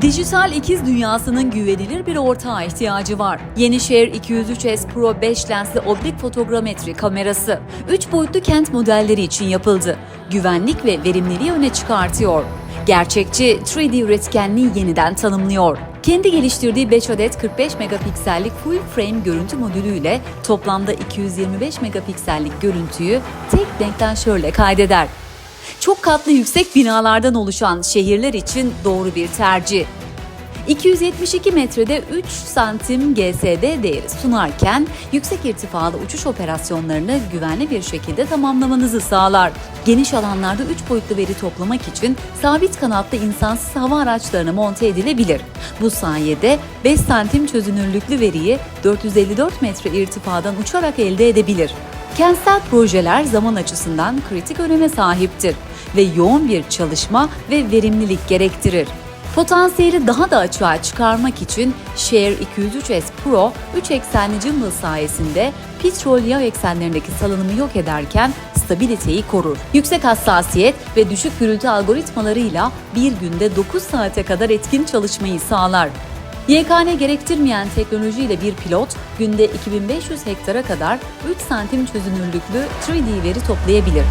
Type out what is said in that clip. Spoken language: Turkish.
Dijital ikiz dünyasının güvenilir bir ortağa ihtiyacı var. Yenişehir 203S Pro 5 lensli oblik fotogrametri kamerası 3 boyutlu kent modelleri için yapıldı. Güvenlik ve verimliliği öne çıkartıyor. Gerçekçi 3D üretkenliği yeniden tanımlıyor. Kendi geliştirdiği 5 adet 45 megapiksellik full frame görüntü modülüyle toplamda 225 megapiksellik görüntüyü tek denktaşörle kaydeder. Çok katlı yüksek binalardan oluşan şehirler için doğru bir tercih. 272 metrede 3 santim GSD değeri sunarken yüksek irtifalı uçuş operasyonlarını güvenli bir şekilde tamamlamanızı sağlar. Geniş alanlarda 3 boyutlu veri toplamak için sabit kanatlı insansız hava araçlarına monte edilebilir. Bu sayede 5 santim çözünürlüklü veriyi 454 metre irtifadan uçarak elde edebilir. Kentsel projeler zaman açısından kritik öneme sahiptir ve yoğun bir çalışma ve verimlilik gerektirir. Potansiyeli daha da açığa çıkarmak için Share 203S Pro 3 eksenli gimbal sayesinde pitch roll yav eksenlerindeki salınımı yok ederken stabiliteyi korur. Yüksek hassasiyet ve düşük gürültü algoritmalarıyla bir günde 9 saate kadar etkin çalışmayı sağlar. YKN gerektirmeyen teknolojiyle bir pilot günde 2500 hektara kadar 3 santim çözünürlüklü 3D veri toplayabilir.